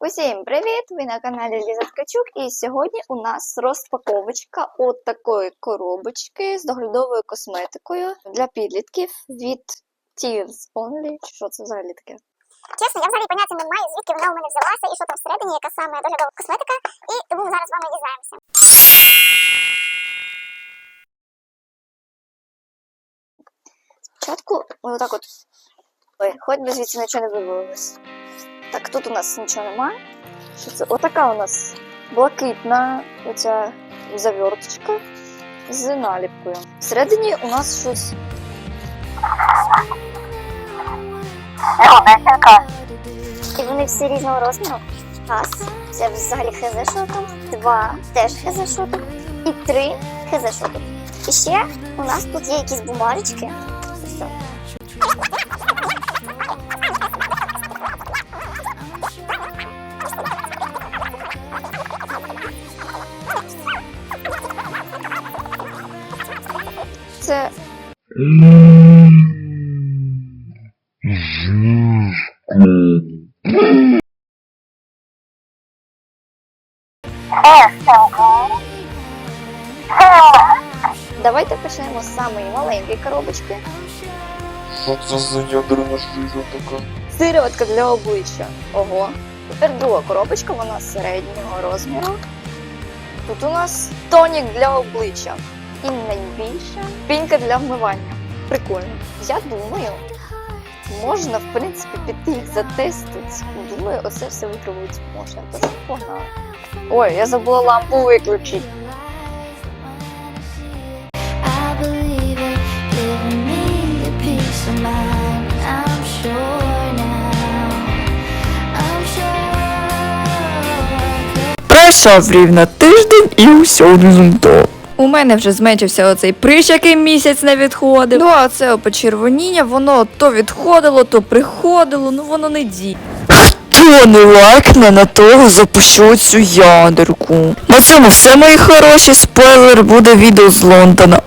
Усім привіт! Ви на каналі Ліза Ткачук і сьогодні у нас розпаковочка от такої коробочки з доглядовою косметикою для підлітків від Tears Only. Що це взагалі таке? Чесно, я взагалі поняття не маю, звідки вона у мене взялася і що там всередині, яка саме доглядова косметика, і тому зараз з вами дізнаємося. Спочатку отак от. Ой, хоч би звідси нічого не вивалилось. Так, тут у нас нічого немає. Що це? Отака у нас блакитна оця заверточка з наліпкою. Всередині у нас щось. І вони всі різного розміру. Раз. Це взагалі хз що. Два. Теж хз. І три хз. І ще у нас тут є якісь бумажечки. Все. Це Давайте почнемо з самої маленької коробочки. Що це за жижа така? Сироватка для обличчя. Ого. Тепер друга коробочка, вона середнього розміру. Тут у нас тонік для обличчя. І найбільша пінка для вмивання. Прикольно. Я думаю, можна, в принципі, піти їх затестити. Думаю, оце все випробувати можна. Тож погнали. Ой, я забула лампу виключити. Пройшов рівно тиждень і усе результат. У мене вже зменшився оцей прищ, який місяць не відходив. Ну а це почервоніння, воно то відходило, то приходило, ну воно не діє. Хто не лайкне на того запущу цю ядерку. На цьому все, мої хороші, спойлер буде відео з Лондона.